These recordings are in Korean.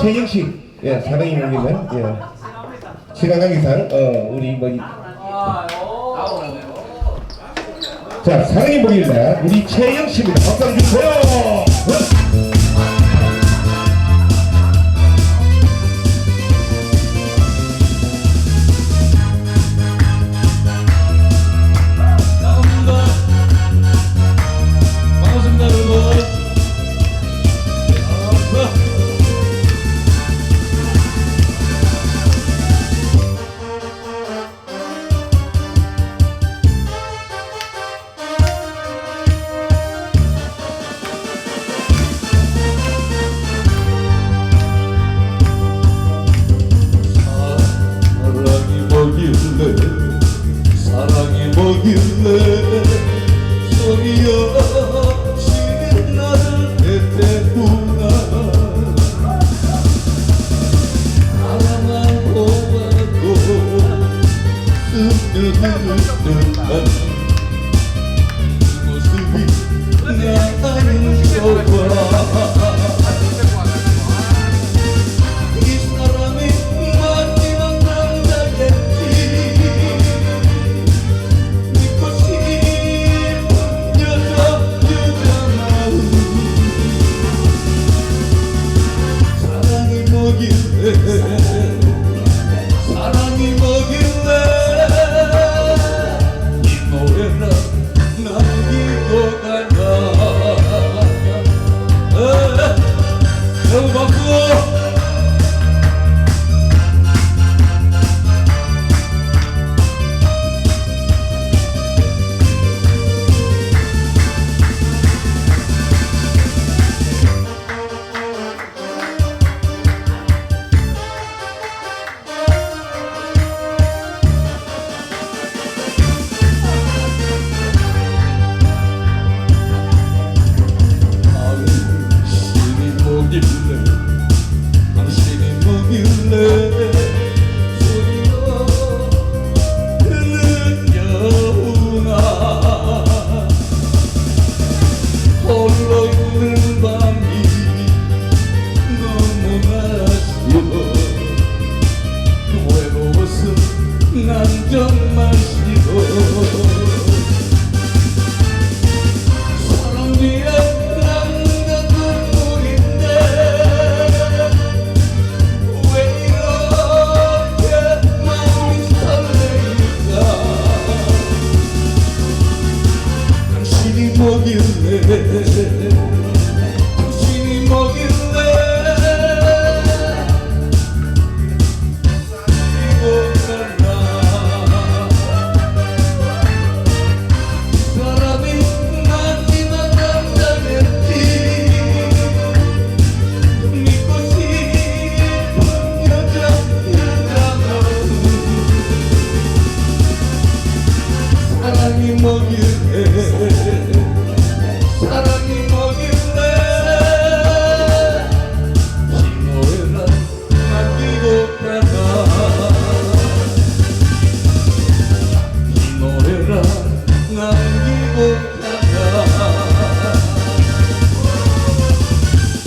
최영식 예 사랑이 모기는 예. 신한강기상 어 우리 뭐자 사랑이 모기는 우리 최영식입니다. 박수 한번 주세요 뭐길래 소리 없이 나를 대대구나. 바라만 보아도 스며드는 모습이 나는 좋아 난 정말 싫어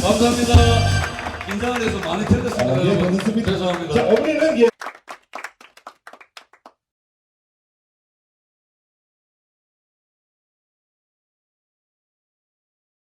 감사합니다. 인상을 해서 많이 틀렸습니다. 아, 예, 반갑습니다. 죄송합니다. 자, 오늘은 예,